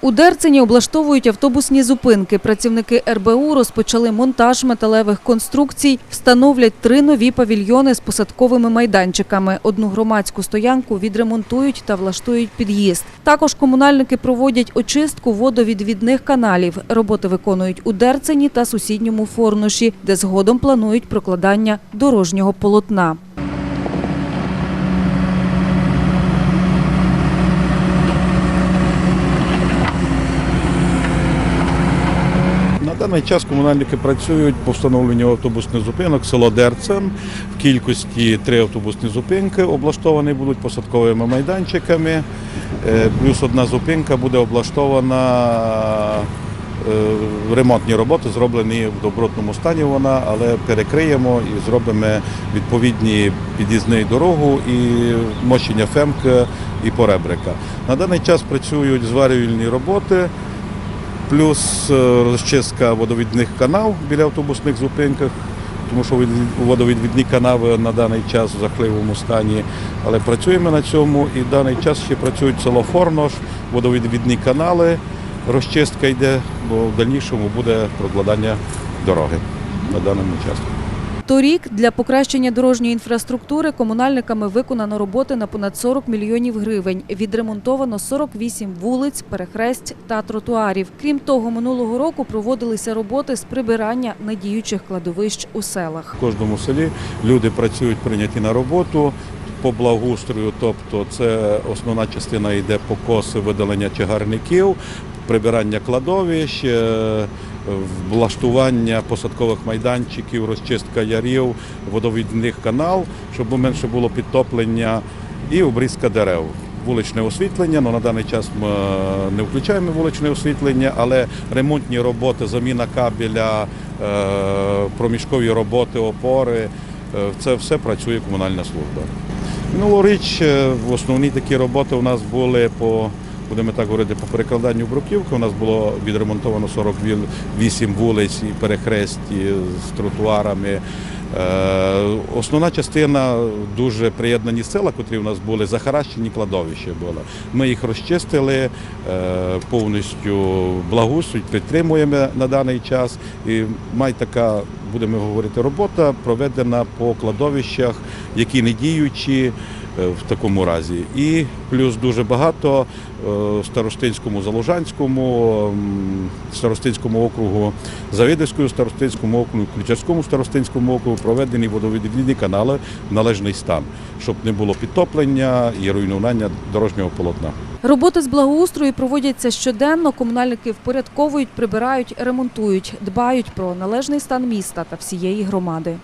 У Дерцині облаштовують автобусні зупинки. Працівники РБУ розпочали монтаж металевих конструкцій, встановлять три нові павільйони з посадковими майданчиками. Одну громадську стоянку відремонтують та влаштують під'їзд. Також комунальники проводять очистку водовідвідних каналів. Роботи виконують у Дерцині та сусідньому Форнуші, де згодом планують прокладання дорожнього полотна. Даний час комунальники працюють по встановленню автобусних зупинок село Дерцен. В кількості три автобусні зупинки облаштовані будуть посадковими майданчиками. Е, Плюс одна зупинка буде облаштована е, ремонтні роботи, зроблені в добротному стані вона, але перекриємо і зробимо відповідні під'їзні дорогу і мощення фемки і поребрика. На даний час працюють зварювальні роботи плюс е, розчистка водовідних канав біля автобусних зупинках, тому що від- водовідвідні канави на даний час в захливому стані. Але працюємо на цьому і в даний час ще працюють село Форнош, водовідвідні канали, розчистка йде, бо в дальнішому буде прокладання дороги на даному часу. Торік для покращення дорожньої інфраструктури комунальниками виконано роботи на понад 40 мільйонів гривень. Відремонтовано 48 вулиць, перехресть та тротуарів. Крім того, минулого року проводилися роботи з прибирання недіючих кладовищ у селах. В кожному селі люди працюють прийняті на роботу по благоустрою, тобто це основна частина йде покоси, видалення чагарників, прибирання кладовищ, е, влаштування посадкових майданчиків, розчистка ярів, водовідних канал, щоб менше було підтоплення і обрізка дерев. Вуличне освітлення, ну на даний час ми не включаємо вуличне освітлення, але ремонтні роботи, заміна кабеля, е, проміжкові роботи, опори, е, це все працює комунальна служба. Минулоріч е, основні такі роботи у нас були по, будемо так говорити, по перекладанню бруківки. У нас було відремонтовано 48 вулиць і перехресть і з тротуарами. Е, Основна частина дуже приєднані села, котрі у нас були, захаращені кладовища були. Ми їх розчистили е, повністю благоустрій, підтримуємо на даний час. І має така, будемо говорити, робота проведена по кладовищах, які не діючі в такому разі. І плюс дуже багато е, Старостинському, Заложанському, Старостинському округу, Завідівському Старостинському округу, Ключарському Старостинському округу проведені водовідвідні канали в належний стан, щоб не було підтоплення і руйнування дорожнього полотна. Роботи з благоустрою проводяться щоденно. Комунальники впорядковують, прибирають, ремонтують, дбають про належний стан міста та всієї громади.